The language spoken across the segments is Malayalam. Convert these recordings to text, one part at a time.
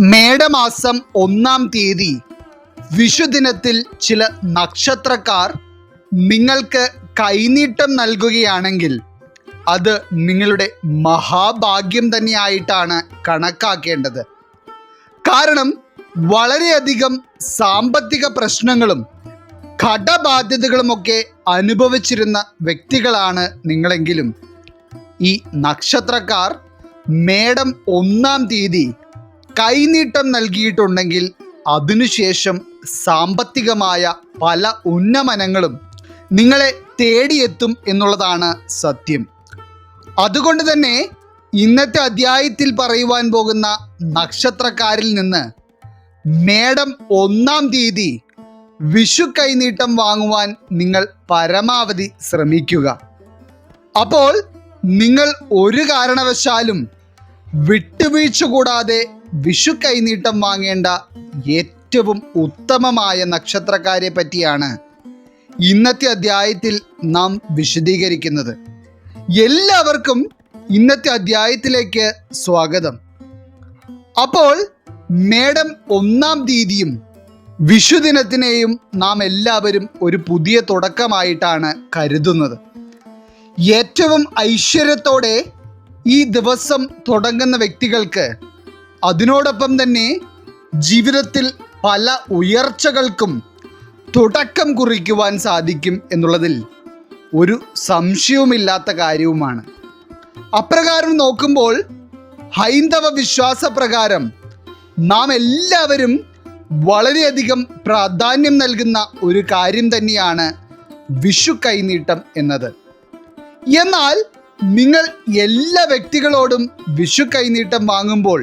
മേടമാസം ഒന്നാം തീയതി വിഷുദിനത്തിൽ ചില നക്ഷത്രക്കാർ നിങ്ങൾക്ക് കൈനീട്ടം നൽകുകയാണെങ്കിൽ അത് നിങ്ങളുടെ മഹാഭാഗ്യം തന്നെയായിട്ടാണ് കണക്കാക്കേണ്ടത്. കാരണം വളരെയധികം സാമ്പത്തിക പ്രശ്നങ്ങളും കടബാധ്യതകളുമൊക്കെ അനുഭവിച്ചിരുന്ന വ്യക്തികളാണ് നിങ്ങളെങ്കിലും. ഈ നക്ഷത്രക്കാർ മേടം ഒന്നാം തീയതി കൈനീട്ടം നൽകിയിട്ടുണ്ടെങ്കിൽ അതിനുശേഷം സാമ്പത്തികമായ പല ഉന്നമനങ്ങളും നിങ്ങളെ തേടിയെത്തും എന്നുള്ളതാണ് സത്യം. അതുകൊണ്ട് തന്നെ ഇന്നത്തെ അധ്യായത്തിൽ പറയുവാൻ പോകുന്ന നക്ഷത്രക്കാരിൽ നിന്ന് മേടം ഒന്നാം തീയതി വിഷു കൈനീട്ടം വാങ്ങുവാൻ നിങ്ങൾ പരമാവധി ശ്രമിക്കുക. അപ്പോൾ നിങ്ങൾ ഒരു കാരണവശാലും വിട്ടുവീഴ്ച കൂടാതെ വിഷു കൈനീട്ടം വാങ്ങേണ്ട ഏറ്റവും ഉത്തമമായ നക്ഷത്രക്കാരെ പറ്റിയാണ് ഇന്നത്തെ അധ്യായത്തിൽ നാം വിശദീകരിക്കുന്നത്. എല്ലാവർക്കും ഇന്നത്തെ അധ്യായത്തിലേക്ക് സ്വാഗതം. അപ്പോൾ മേഡം ഒന്നാം തീയതിയും വിഷുദിനത്തിനെയും നാം എല്ലാവരും ഒരു പുതിയ തുടക്കമായിട്ടാണ് കരുതുന്നത്. ഏറ്റവും ഐശ്വര്യത്തോടെ ഈ ദിവസം തുടങ്ങുന്ന വ്യക്തികൾക്ക് അതിനോടൊപ്പം തന്നെ ജീവിതത്തിൽ പല ഉയർച്ചകൾക്കും തുടക്കം കുറിക്കുവാൻ സാധിക്കും എന്നുള്ളതിൽ ഒരു സംശയവുമില്ലാത്ത കാര്യവുമാണ്. അപ്രകാരം നോക്കുമ്പോൾ ഹൈന്ദവ വിശ്വാസപ്രകാരം നാം എല്ലാവരും വളരെയധികം പ്രാധാന്യം നൽകുന്ന ഒരു കാര്യം തന്നെയാണ് വിഷു കൈനീട്ടം എന്നത്. എന്നാൽ നിങ്ങൾ എല്ലാ വ്യക്തികളോടും വിഷു കൈനീട്ടം വാങ്ങുമ്പോൾ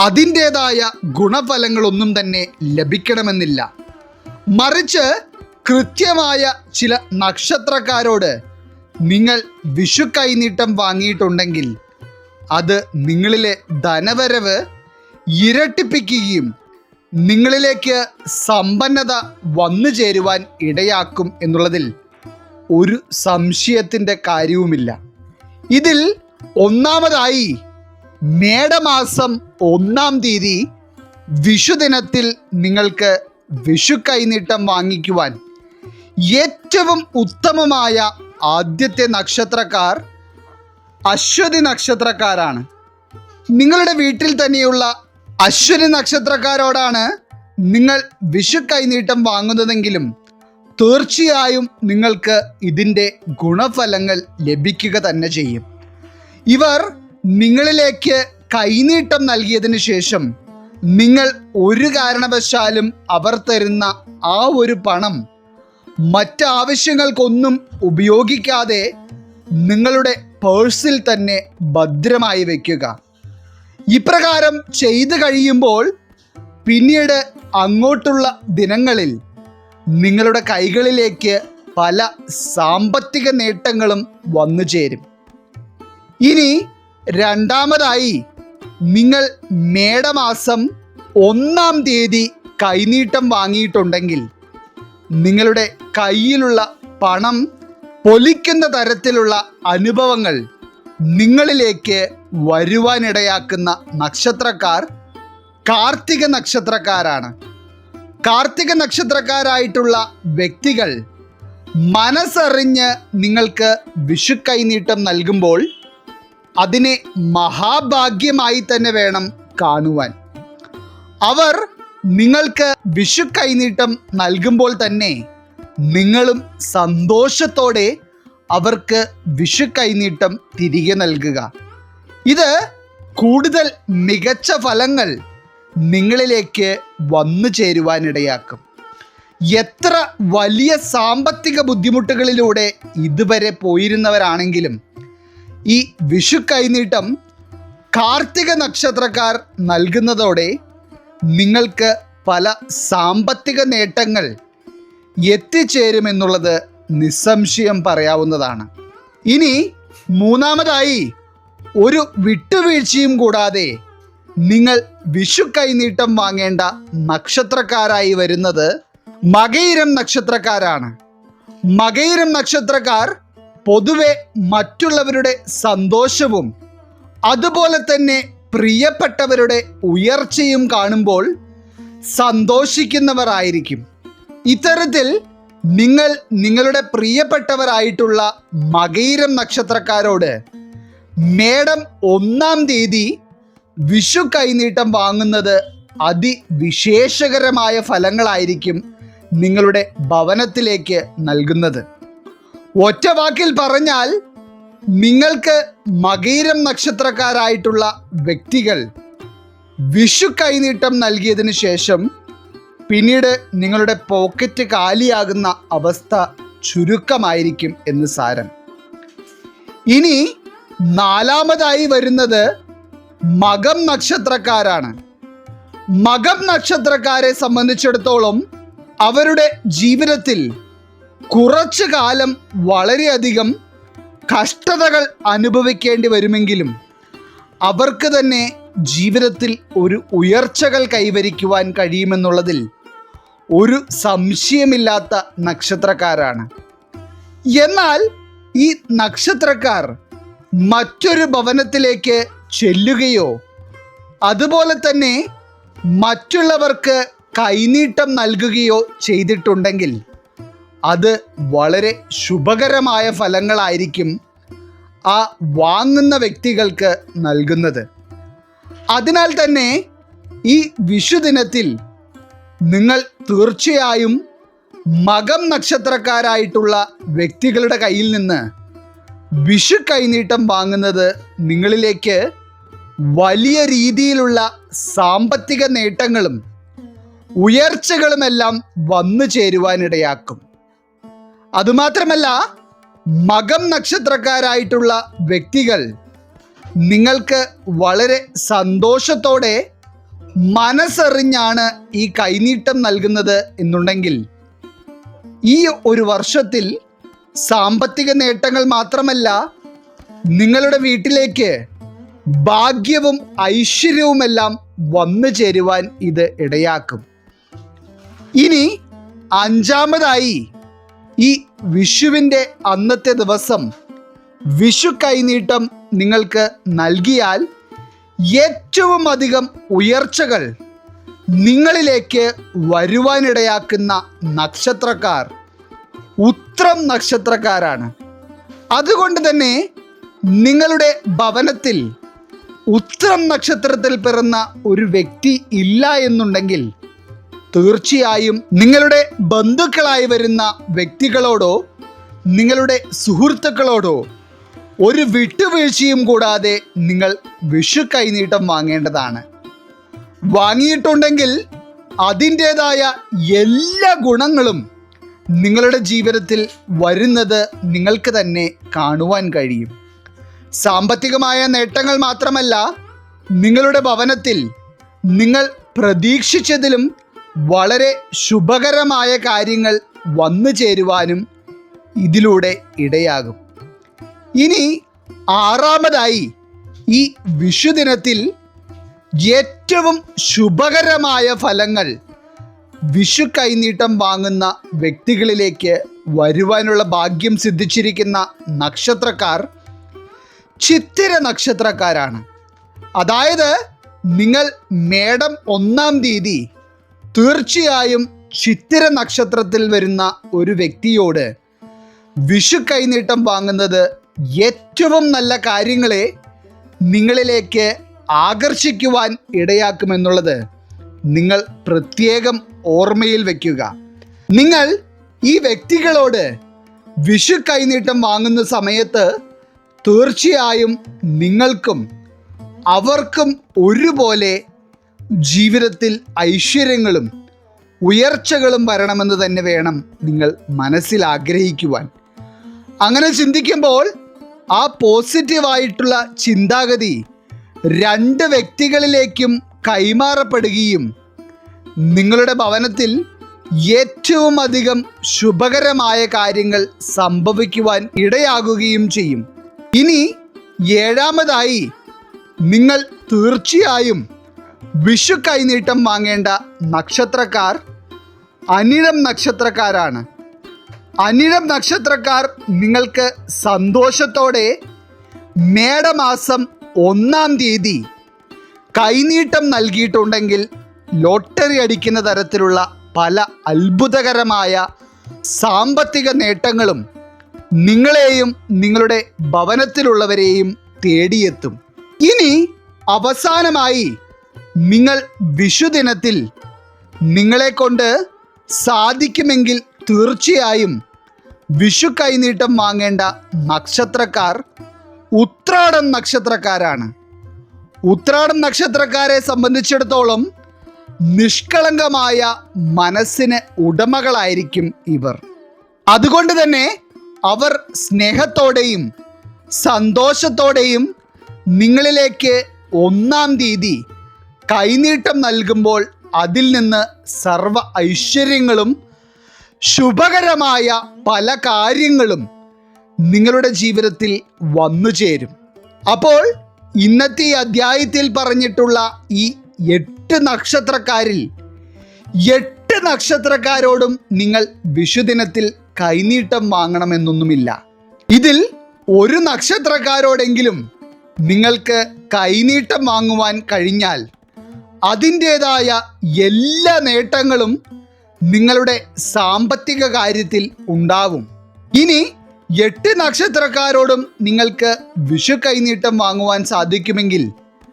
അതിന്റെതായ ഗുണഫലങ്ങളൊന്നും തന്നെ ലഭിക്കണമെന്നില്ല. മറിച്ച് കൃത്യമായ ചില നക്ഷത്രക്കാരോട് നിങ്ങൾ വിഷു കൈനീട്ടം വാങ്ങിയിട്ടുണ്ടെങ്കിൽ അത് നിങ്ങളിലെ ധനവരവ് ഇരട്ടിപ്പിക്കുകയും നിങ്ങളിലേക്ക് സമ്പന്നത വന്നു ചേരുവാൻ ഇടയാക്കും എന്നുള്ളതിൽ ഒരു സംശയത്തിന്റെ കാര്യവുമില്ല. ഇതിൽ ഒന്നാമതായി മേടമാസം ഒന്നാം തീയതി വിഷുദിനത്തിൽ നിങ്ങൾക്ക് വിഷു കൈനീട്ടം വാങ്ങിക്കുവാൻ ഏറ്റവും ഉത്തമമായ ആദ്യത്തെ നക്ഷത്രക്കാർ അശ്വതി നക്ഷത്രക്കാരാണ്. നിങ്ങളുടെ വീട്ടിൽ തന്നെയുള്ള അശ്വതി നക്ഷത്രക്കാരോടാണ് നിങ്ങൾ വിഷു കൈനീട്ടം വാങ്ങുന്നതെങ്കിലും തീർച്ചയായും നിങ്ങൾക്ക് ഇതിന്റെ ഗുണഫലങ്ങൾ ലഭിക്കുക തന്നെ ചെയ്യും. ഇവർ നിങ്ങളിലേക്ക് കൈനീട്ടം നൽകിയതിന് ശേഷം നിങ്ങൾ ഒരു കാരണവശാലും അവർ തരുന്ന ആ ഒരു പണം മറ്റാവശ്യങ്ങൾക്കൊന്നും ഉപയോഗിക്കാതെ നിങ്ങളുടെ പേഴ്സിൽ തന്നെ ഭദ്രമായി വയ്ക്കുക ഇപ്രകാരം ചെയ്തു കഴിയുമ്പോൾ പിന്നീട് അങ്ങോട്ടുള്ള ദിനങ്ങളിൽ നിങ്ങളുടെ കൈകളിലേക്ക് പല സാമ്പത്തിക നേട്ടങ്ങളും വന്നു ചേരും ഇനി രണ്ടാമതായി നിങ്ങൾ മേടമാസം ഒന്നാം തീയതി കൈനീട്ടം വാങ്ങിയിട്ടുണ്ടെങ്കിൽ നിങ്ങളുടെ കയ്യിലുള്ള പണം പൊലിക്കുന്ന തരത്തിലുള്ള അനുഭവങ്ങൾ നിങ്ങളിലേക്ക് വരുവാനിടയാക്കുന്ന നക്ഷത്രക്കാർ കാർത്തിക നക്ഷത്രക്കാരാണ്. കാർത്തിക നക്ഷത്രക്കാരായിട്ടുള്ള വ്യക്തികൾ മനസ്സറിഞ്ഞ് നിങ്ങൾക്ക് വിഷു കൈനീട്ടം നൽകുമ്പോൾ അതിനെ മഹാഭാഗ്യമായി തന്നെ വേണം കാണുവാൻ. അവർ നിങ്ങൾക്ക് വിഷു കൈനീട്ടം നൽകുമ്പോൾ തന്നെ നിങ്ങളും സന്തോഷത്തോടെ അവർക്ക് വിഷു കൈനീട്ടം തിരികെ നൽകുക. ഇത് കൂടുതൽ മികച്ച ഫലങ്ങൾ നിങ്ങളിലേക്ക് വന്നു ചേരുവാനിടയാക്കും. എത്ര വലിയ സാമ്പത്തിക ബുദ്ധിമുട്ടുകളിലൂടെ ഇതുവരെ പോയിരുന്നവരാണെങ്കിലും ഈ വിഷു കൈനീട്ടം കാർത്തിക നക്ഷത്രക്കാർ നൽകുന്നതോടെ നിങ്ങൾക്ക് പല സാമ്പത്തിക നേട്ടങ്ങൾ എത്തിച്ചേരുമെന്നുള്ളത് നിസ്സംശയം പറയാവുന്നതാണ്. ഇനി മൂന്നാമതായി ഒരു വിട്ടുവീഴ്ചയും കൂടാതെ നിങ്ങൾ വിഷു കൈനീട്ടം വാങ്ങേണ്ട നക്ഷത്രക്കാരായി വരുന്നത് മകയിരം നക്ഷത്രക്കാരാണ്. മകയിരം നക്ഷത്രക്കാർ പൊതുവെ മറ്റുള്ളവരുടെ സന്തോഷവും അതുപോലെ തന്നെ പ്രിയപ്പെട്ടവരുടെ ഉയർച്ചയും കാണുമ്പോൾ സന്തോഷിക്കുന്നവരായിരിക്കും. ഇത്തരത്തിൽ നിങ്ങൾ നിങ്ങളുടെ പ്രിയപ്പെട്ടവരായിട്ടുള്ള മകയിരം നക്ഷത്രക്കാരോട് മേടം ഒന്നാം തീയതി വിഷു കൈനീട്ടം വാങ്ങുന്നത് അതിവിശേഷകരമായ ഫലങ്ങളായിരിക്കും നിങ്ങളുടെ ഭവനത്തിലേക്ക് നൽകുന്നത്. ഒറ്റ വാക്കിൽ പറഞ്ഞാൽ നിങ്ങൾക്ക് മകീരം നക്ഷത്രക്കാരായിട്ടുള്ള വ്യക്തികൾ വിഷു കൈനീട്ടം നൽകിയതിനു ശേഷം പിന്നീട് നിങ്ങളുടെ പോക്കറ്റ് കാലിയാകുന്ന അവസ്ഥ ചുരുക്കമായിരിക്കും എന്ന് സാരം. ഇനി നാലാമതായി വരുന്നത് മകം നക്ഷത്രക്കാരാണ്. മകം നക്ഷത്രക്കാരെ സംബന്ധിച്ചിടത്തോളം അവരുടെ ജീവിതത്തിൽ കുറച്ചു കാലം വളരെയധികം കഷ്ടതകൾ അനുഭവിക്കേണ്ടി വരുമെങ്കിലും അവർക്ക് തന്നെ ജീവിതത്തിൽ ഒരു ഉയർച്ചകൾ കൈവരിക്കുവാൻ കഴിയുമെന്നുള്ളതിൽ ഒരു സംശയമില്ലാത്ത നക്ഷത്രക്കാരാണ്. എന്നാൽ ഈ നക്ഷത്രക്കാർ മറ്റൊരു ഭവനത്തിലേക്ക് ചെല്ലുകയോ അതുപോലെ തന്നെ മറ്റുള്ളവർക്ക് കൈനീട്ടം നൽകുകയോ ചെയ്തിട്ടുണ്ടെങ്കിൽ അത് വളരെ ശുഭകരമായ ഫലങ്ങളായിരിക്കും ആ വാങ്ങുന്ന വ്യക്തികൾക്ക് നൽകുന്നത്. അതിനാൽ തന്നെ ഈ വിഷുദിനത്തിൽ നിങ്ങൾ തീർച്ചയായും മകം നക്ഷത്രക്കാരായിട്ടുള്ള വ്യക്തികളുടെ കയ്യിൽ നിന്ന് വിഷു കൈനീട്ടം വാങ്ങുന്നത് നിങ്ങളിലേക്ക് വലിയ രീതിയിലുള്ള സാമ്പത്തിക നേട്ടങ്ങളും ഉയർച്ചകളുമെല്ലാം വന്നു ചേരുവാനിടയാക്കും. അതുമാത്രമല്ല മകം നക്ഷത്രക്കാരായിട്ടുള്ള വ്യക്തികൾ നിങ്ങൾക്ക് വളരെ സന്തോഷത്തോടെ മനസ്സറിഞ്ഞാണ് ഈ കൈനീട്ടം നൽകുന്നത് എന്നുണ്ടെങ്കിൽ ഈ ഒരു വർഷത്തിൽ സാമ്പത്തിക നേട്ടങ്ങൾ മാത്രമല്ല നിങ്ങളുടെ വീട്ടിലേക്ക് ഭാഗ്യവും ഐശ്വര്യവുമെല്ലാം വന്നു ചേരുവാൻ ഇത് ഇടയാക്കും. ഇനി അഞ്ചാമതായി ഈ വിഷുവിന്റെ അന്നത്തെ ദിവസം വിഷു കൈനീട്ടം നിങ്ങൾക്ക് നൽകിയാൽ ഏറ്റവും അധികം ഉയർച്ചകൾ നിങ്ങളിലേക്ക് വരുവാനിടയാക്കുന്ന നക്ഷത്രക്കാർ ഉത്രം നക്ഷത്രക്കാരാണ്. അതുകൊണ്ട് തന്നെ നിങ്ങളുടെ ഭവനത്തിൽ ഉത്രം നക്ഷത്രത്തിൽ പിറന്ന ഒരു വ്യക്തി ഇല്ല എന്നുണ്ടെങ്കിൽ തീർച്ചയായും നിങ്ങളുടെ ബന്ധുക്കളായി വരുന്ന വ്യക്തികളോടോ നിങ്ങളുടെ സുഹൃത്തുക്കളോടോ ഒരു വിട്ടുവീഴ്ചയും കൂടാതെ നിങ്ങൾ വിഷു കൈനീട്ടം വാങ്ങേണ്ടതാണ്. വാങ്ങിയിട്ടുണ്ടെങ്കിൽ അതിന്റേതായ എല്ലാ ഗുണങ്ങളും നിങ്ങളുടെ ജീവിതത്തിൽ വരുന്നത് നിങ്ങൾക്ക് തന്നെ കാണുവാൻ കഴിയും. സാമ്പത്തികമായ നേട്ടങ്ങൾ മാത്രമല്ല നിങ്ങളുടെ ഭവനത്തിൽ നിങ്ങൾ പ്രതീക്ഷിച്ചതിലും വളരെ ശുഭകരമായ കാര്യങ്ങൾ വന്നു ചേരുവാനും ഇതിലൂടെ ഇടയാകും. ഇനി ആറാമതായി ഈ വിഷുദിനത്തിൽ ഏറ്റവും ശുഭകരമായ ഫലങ്ങൾ വിഷു കൈനീട്ടം വാങ്ങുന്ന വ്യക്തികളിലേക്ക് വരുവാനുള്ള ഭാഗ്യം സിദ്ധിച്ചിരിക്കുന്ന നക്ഷത്രക്കാർ ചിത്തിര നക്ഷത്രക്കാരാണ്. അതായത് നിങ്ങൾ മേടം ഒന്നാം തീയതി തീർച്ചയായും ചിത്തിര നക്ഷത്രത്തിൽ വരുന്ന ഒരു വ്യക്തിയോട് വിഷു കൈനീട്ടം വാങ്ങുന്നത് ഏറ്റവും നല്ല കാര്യങ്ങളെ നിങ്ങളിലേക്ക് ആകർഷിക്കുവാൻ ഇടയാക്കുമെന്നുള്ളത് നിങ്ങൾ പ്രത്യേകം ഓർമ്മയിൽ വയ്ക്കുക നിങ്ങൾ ഈ വ്യക്തികളോട് വിഷു കൈനീട്ടം വാങ്ങുന്ന സമയത്ത് തീർച്ചയായും നിങ്ങൾക്കും അവർക്കും ഒരുപോലെ ജീവിതത്തിൽ ഐശ്വര്യങ്ങളും ഉയർച്ചകളും വരണമെന്ന് തന്നെ വേണം നിങ്ങൾ മനസ്സിൽ ആഗ്രഹിക്കുവാൻ. അങ്ങനെ ചിന്തിക്കുമ്പോൾ ആ പോസിറ്റീവായിട്ടുള്ള ചിന്താഗതി രണ്ട് വ്യക്തികളിലേക്കും കൈമാറപ്പെടുകയും നിങ്ങളുടെ ഭവനത്തിൽ ഏറ്റവും അധികം ശുഭകരമായ കാര്യങ്ങൾ സംഭവിക്കുവാൻ ഇടയാകുകയും ചെയ്യും. ഇനി ഏഴാമതായി നിങ്ങൾ തീർച്ചയായും വിഷു കൈനീട്ടം വാങ്ങേണ്ട നക്ഷത്രക്കാർ അനിഴം നക്ഷത്രക്കാരാണ്. അനിഴം നക്ഷത്രക്കാർ നിങ്ങൾക്ക് സന്തോഷത്തോടെ മേടമാസം ഒന്നാം തീയതി കൈനീട്ടം നൽകിയിട്ടുണ്ടെങ്കിൽ ലോട്ടറി അടിക്കുന്ന തരത്തിലുള്ള പല അത്ഭുതകരമായ സാമ്പത്തിക നേട്ടങ്ങളും നിങ്ങളെയും നിങ്ങളുടെ ഭവനത്തിലുള്ളവരെയും തേടിയെത്തും. ഇനി അവസാനമായി നിങ്ങൾ വിഷുദിനത്തിൽ നിങ്ങളെ കൊണ്ട് സാധിക്കുമെങ്കിൽ തീർച്ചയായും വിഷു കൈനീട്ടം വാങ്ങേണ്ട നക്ഷത്രക്കാർ ഉത്രാടം നക്ഷത്രക്കാരാണ്. ഉത്രാടം നക്ഷത്രക്കാരെ സംബന്ധിച്ചിടത്തോളം നിഷ്കളങ്കമായ മനസ്സിന് ഉടമകളായിരിക്കും ഇവർ. അതുകൊണ്ട് തന്നെ അവർ സ്നേഹത്തോടെയും സന്തോഷത്തോടെയും നിങ്ങളിലേക്ക് ഒന്നാം തീയതി കൈനീട്ടം നൽകുമ്പോൾ അതിൽ നിന്ന് സർവ ഐശ്വര്യങ്ങളും ശുഭകരമായ പല കാര്യങ്ങളും നിങ്ങളുടെ ജീവിതത്തിൽ വന്നു ചേരും. അപ്പോൾ ഇന്നത്തെ അധ്യായത്തിൽ പറഞ്ഞിട്ടുള്ള ഈ എട്ട് നക്ഷത്രക്കാരിൽ എട്ട് നക്ഷത്രക്കാരോടും നിങ്ങൾ വിഷുദിനത്തിൽ കൈനീട്ടം വാങ്ങണമെന്നൊന്നുമില്ല. ഇതിൽ ഒരു നക്ഷത്രക്കാരോടെങ്കിലും നിങ്ങൾക്ക് കൈനീട്ടം വാങ്ങുവാൻ കഴിഞ്ഞാൽ അതിന്റേതായ എല്ലാ നേട്ടങ്ങളും നിങ്ങളുടെ സാമ്പത്തിക കാര്യത്തിൽ ഉണ്ടാവും. ഇനി എട്ട് നക്ഷത്രക്കാരോടും നിങ്ങൾക്ക് വിഷു കൈനീട്ടം വാങ്ങുവാൻ സാധിക്കുമെങ്കിൽ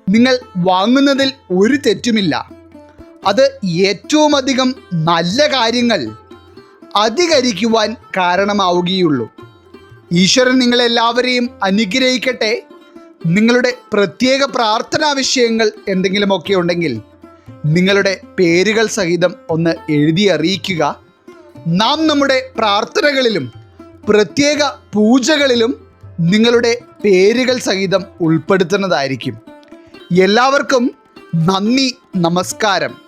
നിങ്ങൾ വാങ്ങുന്നതിൽ ഒരു തെറ്റുമില്ല. അത് ഏറ്റവും അധികം നല്ല കാര്യങ്ങൾ അധികരിക്കുവാൻ കാരണമാവുകയുള്ളൂ. ഈശ്വരൻ നിങ്ങളെല്ലാവരെയും അനുഗ്രഹിക്കട്ടെ. നിങ്ങളുടെ പ്രത്യേക പ്രാർത്ഥനാ വിഷയങ്ങൾ എന്തെങ്കിലുമൊക്കെ ഉണ്ടെങ്കിൽ നിങ്ങളുടെ പേരുകൾ സഹിതം ഒന്ന് എഴുതി അറിയിക്കുക. നാം നമ്മുടെ പ്രാർത്ഥനകളിലും പ്രത്യേക പൂജകളിലും നിങ്ങളുടെ പേരുകൾ സഹിതം ഉൾപ്പെടുത്തുന്നതായിരിക്കും. എല്ലാവർക്കും നന്ദി നമസ്കാരം.